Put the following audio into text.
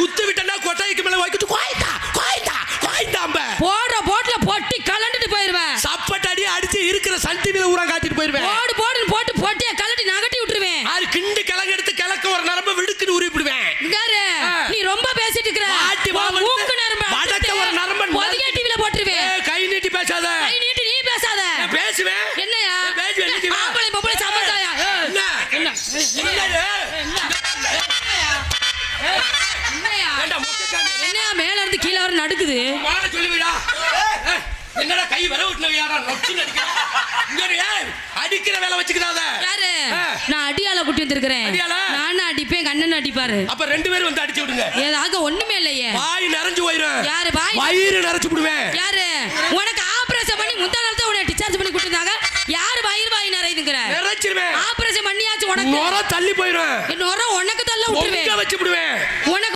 குத்து விட்டனா கொட்டைக்கு மேல வைக்கிட்டு கோயந்தா கோயந்தா கோயந்தாம்ப போடுற போட்ல பொட்டி கலண்டுட்டு போயிருவேன். சப்பட்டு அடி அடிச்சு இருக்கிற சன் டிவில ஊரா காட்டிட்டு போயிருவேன். போடு போடுன்னு போட்டு பொட்டியை கலட்டி நகட்டி விட்டுருவேன். ஆறு கிண்டு கிழங்கு எடுத்து கிழக்க ஒரு நரம்பு விடுக்குன்னு உருப்பிடுவேன் இங்காரு. நீ ரொம்ப பேசிட்டு இருக்கிற. உன் வாவல் மூக்கு நரம்பு வடக்க ஒரு நரம்பு ஒதுங்க டிவில போட்டுருவேன். கை நீட்டி பேசாத. கை நீட்டி நீ பேசாத. பேசுவேன். என்னையா? பேசுவேன் வா. ஆம்பளை பொம்பளை சமந்தாயா என்ன? என்ன? என்னையா மேல இருந்து கீழே வர நடுக்குது வாட சொல்லுவிடா என்னடா கை வர விட்டுல யாரா? நொச்சுன்னு அடிக்கிற? வேலை வச்சுக்கிறாத யாரு. நான் அடியால குட்டி வந்திருக்கிறேன்? நானும் அடிப்பேன் எங்க அண்ணன் அடிப்பாரு. அப்ப ரெண்டு பேரும் வந்து அடிச்சு விடுங்க. ஏதாக ஒண்ணுமே இல்லையே. வாய் நிறைஞ்சு போயிரும். யாரு பாய் வயிறு நிறைச்சு விடுவேன். யாரு? உனக்கு ஆபரேஷன் பண்ணி முந்தா நாள் தான் உன்னை டிஸ்சார்ஜ் பண்ணி கொடுத்தாங்க யாரு வயிறு வாய் நிறையுதுங்கிற? நிறைச்சிருவேன். ஆபரேஷன் பண்ணியாச்சு உனக்கு. நுர தள்ளி போயிரும். இன்னொரு உனக்கு தள்ள விட்டுருவேன். வச்சு விடுவேன். உனக்கு